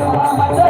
Oh, my God.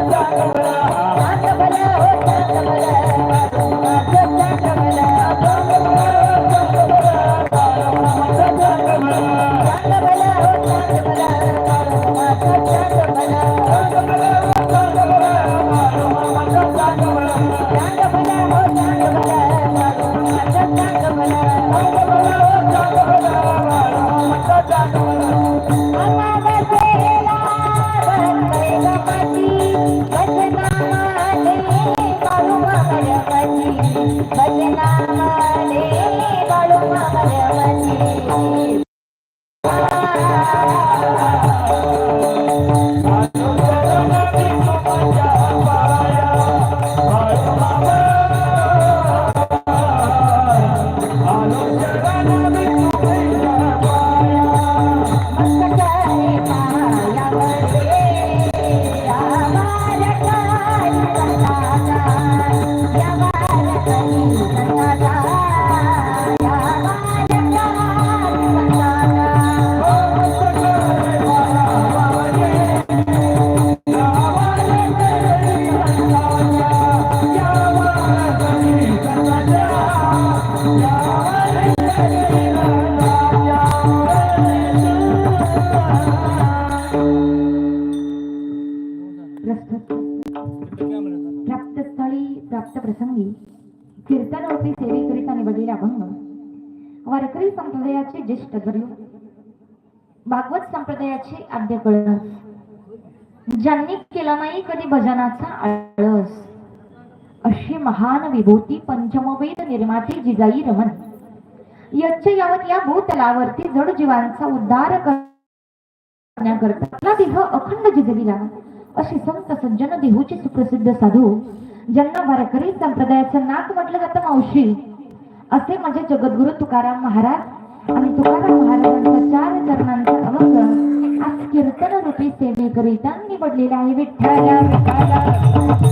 प्राप्त कीर्तन होती सेवेकरिता निवडलेले अभंग वारकरी संप्रदायाचे ज्येष्ठ गुरु भागवत संप्रदायाचे आद्य कळस ज्यांनी केला नाही कधी भजनाचा आळस अशी महान विभूती पंचमवेद निर्माते जिजाई रमण यच्च यावत या भूतलावरती जड जीवांचा उद्धार करण्याकरता आपला देह अखंड जिजविला असे संत सज्जन देहूचे सुप्रसिद्ध साधू ज्यांना वारकरी संप्रदायाचं नाक म्हटलं जातं मावशी असे माझे जगद्गुरु तुकाराम महाराज आणि तुकाराम महाराजांच्या चार चरणांचा अभंग आज कीर्तन रूपी सेवेकरिता निवडलेला आहे विठ्ठला विठ्ठला.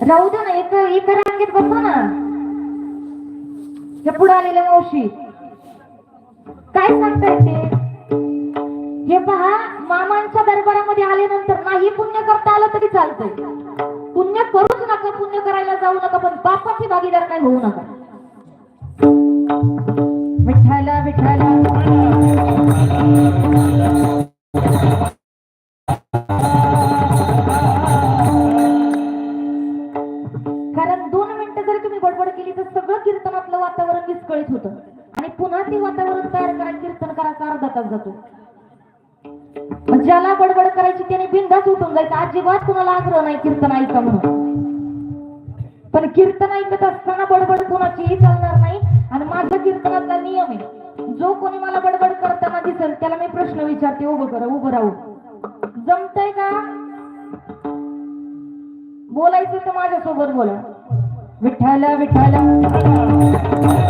राहू दे ना एक एक रांगेत बसतो ना. हे पुढे आलेल्या मावशी. काय सांगताय ते? हे पहा मामांच्या दरबारामध्ये आल्यानंतर नाही पुण्य करता आलं तरी चालतंय. पुण्य करूच नका पुण्य करायला जाऊ नका पण पापाची भागीदार काय होऊ नका. पुन्हा ते वातावरण तयार करायला कीर्तन करायचा अर्धा तास जातो. ज्याला बडबड करायची त्याने बिंदाच उठून जायचं. अजिबात कुणाला आग्रह नाही कीर्तन ऐका म्हणून. पण कीर्तन ऐकत असताना बडबड कोणाचीही चालणार नाही. आणि माझा कीर्तनातला नियम आहे. जो कोणी मला बडबड करताना दिसेल त्याला मी प्रश्न विचारते उभं करा उभं राहू. जमतय का? बोलायचं तर माझ्यासोबत बोला. विठ्ठल विठ्ठल.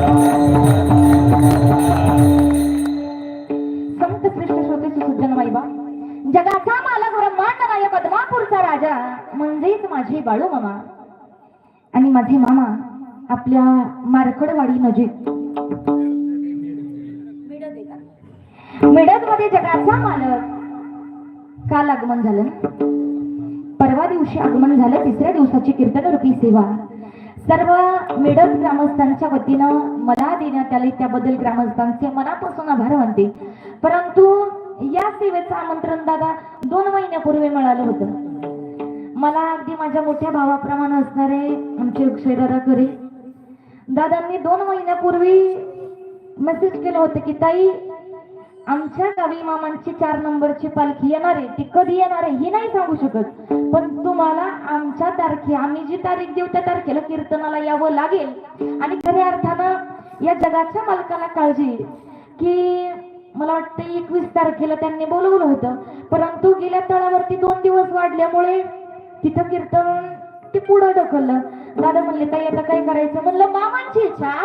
म्हणजेच माझे बाळू मामा आणि माझे मामा आपल्या मारकडवाडी नजीक. मिडत मध्ये जगाचा मालक काल आगमन झालं? परवा दिवशी आगमन झालं तिसऱ्या दिवसाची कीर्तन रूपी सेवा. सर्व मिडत ग्रामस्थांच्या वतीनं मला देण्यात आले त्याबद्दल ग्रामस्थांचे मनापासून आभार मानते. परंतु या सेवेचं आमंत्रण दादा दोन महिन्यापूर्वी मिळालं होतं. मला अगदी माझ्या मोठ्या भावाप्रमाणे असणारे आमचे अक्षयदादा करे दादांनी दोन महिन्यापूर्वी मेसेज केलं होतं की ताई आमच्या गावी मामांची चार नंबरची पालखी येणार आहे. ती कधी येणार आहे ही नाही सांगू शकत. पण तुम्हाला आमच्या तारखे आम्ही जी तारीख देऊ त्या तारखेला कीर्तनाला यावं लागेल. आणि खऱ्या अर्थानं या जगाच्या मालकाला काळजी की मला वाटतं एकवीस तारखेला त्यांनी बोलवलं होतं. परंतु गेल्या तळावरती दोन दिवस वाढल्यामुळे तिथं कीर्तन ते पुढं ढकललं. दादा म्हणले ताई आता काय करायचं? म्हणलं मामांची इच्छा.